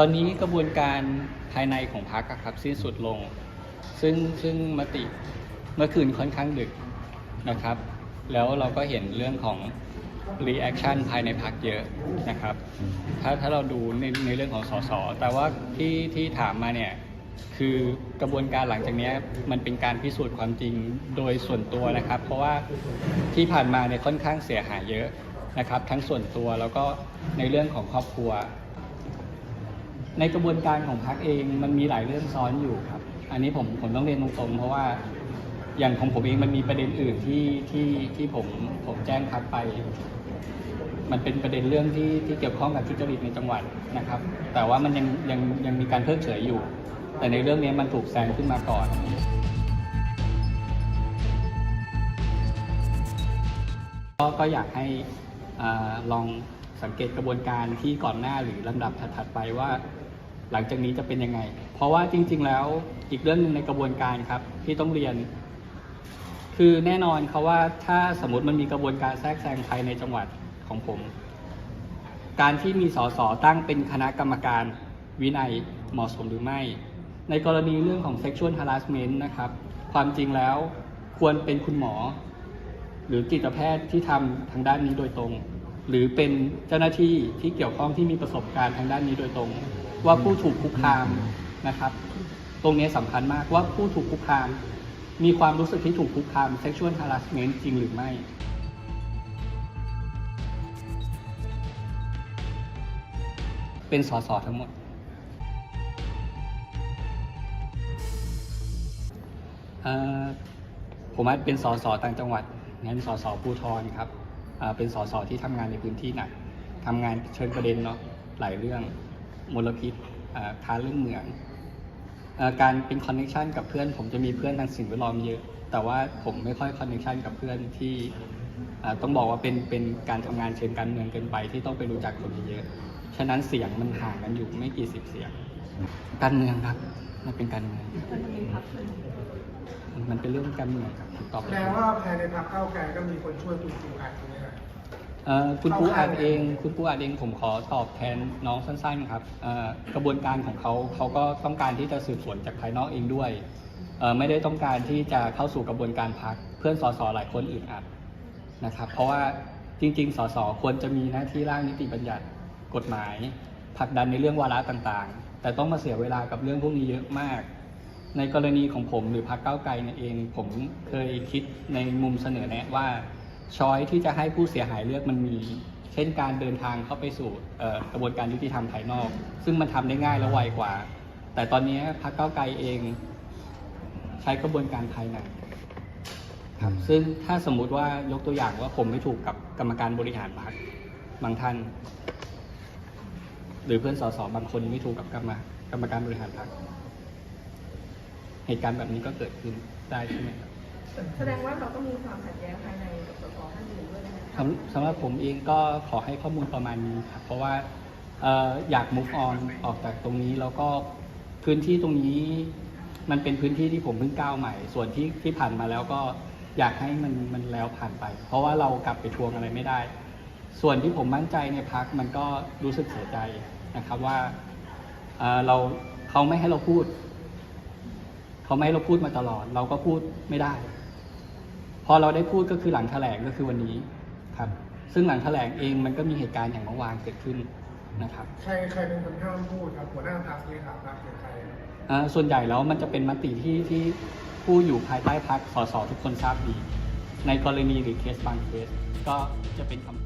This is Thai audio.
ตอนนี้กระบวนการภายในของพรรคครับสิ้นสุดลง ซึ่งซึ่งมติเมื่อคืนค่อนข้างดึกนะครับ แล้วเราก็เห็นเรื่องของรีแอคชั่นภายในพรรคเยอะนะครับ ถ้าถ้าเราดูในในเรื่องของสสแต่ว่าที่ที่ถามมาเนี่ยคือกระบวนการหลังจากนี้มันเป็นการพิสูจน์ความจริงโดยส่วนตัวนะครับ เพราะว่าที่ผ่านมาเนี่ยค่อนข้างเสียหายเยอะนะครับ ทั้งส่วนตัวแล้วก็ในเรื่องของครอบครัว ในกระบวนการของพรรคเองมันมีหลายเรื่องซ้อนอยู่ครับ อันนี้ผมผมต้องเรียนตรงๆ เพราะว่าอย่างของผมเองมันมีประเด็นอื่นที่ที่ที่ผมผมแจ้งพรรคไป มันเป็นประเด็นเรื่องที่ที่เกี่ยวข้องกับทุจริตในจังหวัดนะครับ แต่ว่ามันยังยังยังมีการเพิกเฉยอยู่ แต่ในเรื่องนี้มันถูกแซงขึ้นมาก่อนก็ก็อยากให้อาลองสังเกตกระบวนการที่ก่อนหน้าหรือลำดับถัดๆไปว่า หลังจากนี้จะเป็นยังไง เพราะว่าจริง ๆ แล้วอีกเรื่องหนึ่งในกระบวนการครับที่ต้องเรียน คือแน่นอนเขาว่าถ้าสมมติมันมีกระบวนการแทรกแซงภายในจังหวัดของผม การที่มีสสตั้งเป็นคณะกรรมการวินัยเหมาะสมหรือไม่ ในกรณีเรื่องของ sexual harassment นะครับ ความจริงแล้วควรเป็นคุณหมอ หรือจิตแพทย์ที่ทำทางด้านนี้โดยตรง หรือเป็นเจ้าหน้าที่ที่เกี่ยวข้องที่มีประสบการณ์ทางด้านนี้โดยตรง ว่าผู้ถูกคุกคามนะครับ ตรงนี้สำคัญมากว่าผู้ถูกคุกคาม มีความรู้สึกที่ถูกคุกคาม sexual harassment จริงหรือไม่เป็นสสทั้งหมด ผมอาจเป็นสสต่างจังหวัด งั้นสสภูทรครับ เป็นสสที่ทำงานในพื้นที่หนักทำงานเชิงประเด็นเนาะหลายเรื่อง มลพิษอ่าค้าเรื่องเหมืองอการเป็นคอนเนคชันกับเพื่อนผมจะมีเพื่อนทางสิ่งแวดล้อมเยอะ แต่ว่าผมไม่ค่อยคอนเนคชันกับเพื่อนที่ต้องบอกว่าเป็นเป็นการทำงานเชิงการเมืองเกินไปที่ต้องไปรู้จักคนเยอะ ฉะนั้นเสียงมันห่างกันอยู่ไม่กี่สิบเสียง การเมืองครับมันเป็นการเมืองมันเป็นเรื่องการเมืองครับตอบแสดงว่าภายในพรรคเก้าวไกลก็มีคนช่วยคุณจูอัดใช่ไหมครับ เอ่อคุณปูเข้าอาข้างจเองคุณปูอาจเองผมขอตอบแทนน้องสั้นๆครับเอ่อกระบวนการของเขาเขาก็ต้องการที่จะสืบสวนจากภายนอกเองด้วยเอ่อไม่ได้ต้องการที่จะเข้าสู่กระบวนการพักเพื่อนสสหลายคนอึดอัดนะครับเพราะว่าจริง ๆ สสควรจะมีหน้าที่ร่างนิติบัญญัติกฎหมายผลักดันในเรื่องวาระต่างๆ แต่ต้องมาเสียเวลากับเรื่องพวกนี้เยอะมาก ในกรณีของผมหรือพรรคก้าวไกลเนี่ยเอง ผมเคยคิดในมุมเสนอแนะว่า ช้อยที่จะให้ผู้เสียหายเลือกมันมี เช่นการเดินทางเข้าไปสู่เอ่อกระบวนการยุติธรรมภายนอก ซึ่งมันทำได้ง่ายและไวกว่า แต่ตอนนี้พรรคก้าวไกลเองใช้กระบวนการภายในครับซึ่งถ้าสมมุติว่ายกตัวอย่างว่าผมไม่ถูกกับกรรมการบริหารพรรคบางท่าน หรือเพื่อนสสบางคนไม่ถูกกับกรรมกรรมการบริหารพรรคเหตุการณ์แบบนี้ก็เกิดขึ้นได้ใช่ไหมครับแสดงว่าเราก็มีความขัดแย้งภายในกับสสท่านอื่นด้วยนะคะ สำสำหรับผมเองก็ขอให้ข้อมูลประมาณนี้ครับเพราะว่าเอ่ออยาก move on ออกจากตรงนี้แล้วก็พื้นที่ตรงนี้ มันเป็นพื้นที่ที่ผมเพิ่งก้าวใหม่ ส่วนที่ที่ผ่านมาแล้วก็อยากให้มันมันแล้วผ่านไป เพราะว่าเรากลับไปทวงอะไรไม่ได้ ส่วนที่ผมมั่นใจในพักมันก็รู้สึกเสียใจนะครับว่าเอ่อเราเขาไม่ให้เราพูด เขาไม่ให้เราพูดมาตลอด เราก็พูดไม่ได้ พอเราได้พูดก็คือหลังแถลงก็คือวันนี้ ครับซึ่งหลังแถลงเองมันก็มีเหตุการณ์อย่างเมื่อวานเกิดขึ้นนะครับใครใครเป็นคนห้ามพูดครับหัวหน้าพรรคเลขาพรรคหรือใครครับอ่าส่วนใหญ่แล้วมันจะเป็นมติที่ที่ผู้อยู่ภายใต้พักสสทุกคนทราบดี ในกรณีหรือเคสบางเคสก็จะเป็นคำพูดได้